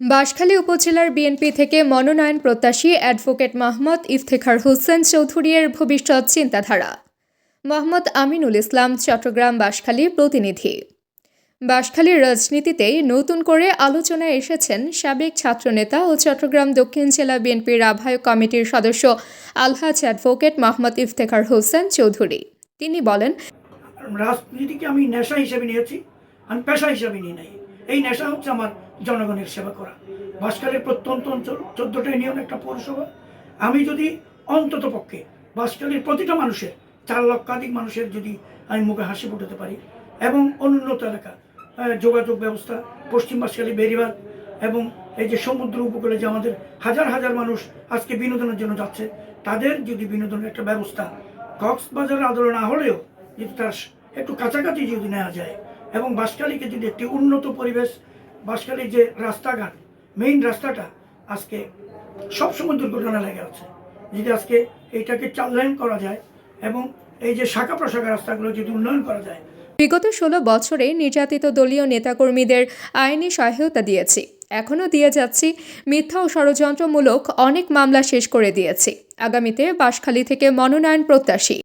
বাঁশখালী উপজেলার বিএনপি থেকে মনোনয়ন প্রত্যাশী অ্যাডভোকেট মোহাম্মদ ইফতেখার হোসেন চৌধুরীর ভবিষ্যৎ চিন্তাধারা। মোহাম্মদ আমিনুল ইসলাম, চট্টগ্রাম বাঁশখালী প্রতিনিধি। বাঁশখালীর রাজনীতিতে নতুন করে আলোচনায় এসেছেন সাবেক ছাত্রনেতা ও চট্টগ্রাম দক্ষিণ জেলা বিএনপির আহ্বায়ক কমিটির সদস্য আলহাজ অ্যাডভোকেট মোহাম্মদ ইফতেখার হোসেন চৌধুরী। তিনি বলেন, রাজনীতিকে আমি নেশা হিসেবে নিয়েছি, আমি পেশা হিসেবে নিয়ে নাই। এই নেশা হচ্ছে আমার জনগণের সেবা করা। বাসকালের প্রত্যন্ত অঞ্চল চোদ্দটা ইউনিয়ন একটা পৌরসভা। আমি যদি অন্তত পক্ষে বাসকালের প্রতিটা মানুষের, চার লক্ষাধিক মানুষের যদি আমি মুখে হাসি ফুটাতে পারি এবং অনুন্নত এলাকা যোগাযোগ ব্যবস্থা পশ্চিম বাসকালী বেরিবাদ এবং এই যে সমুদ্র উপকূলে যে আমাদের হাজার হাজার মানুষ আজকে বিনোদনের জন্য যাচ্ছে, তাদের যদি বিনোদনের একটা ব্যবস্থা কক্সবাজারের আদলে না হলেও যদি তার একটু কাছাকাছি যদি নেওয়া যায় এবং বাসকালীকে যদি একটি উন্নত পরিবেশ বাসকালীর যে রাস্তাঘাট মেইন রাস্তাটা, আজকে সবসময় দুর্ঘটনা লেগে আছে। যদি আজকে এইটাকে চাল্লায়ন করা যায় এবং এই যে শাখা প্রশাখা রাস্তাগুলো যদি উন্নয়ন করা যায়। বিগত ষোলো বছরে নির্যাতিত দলীয় নেতাকর্মীদের আইনি সহায়তা দিয়েছি। এখনও দিয়ে যাচ্ছি মিথ্যা ও ষড়যন্ত্রমূলক অনেক মামলা শেষ করে দিয়েছি। আগামীতে বাঁশখালী থেকে মনোনয়ন প্রত্যাশী।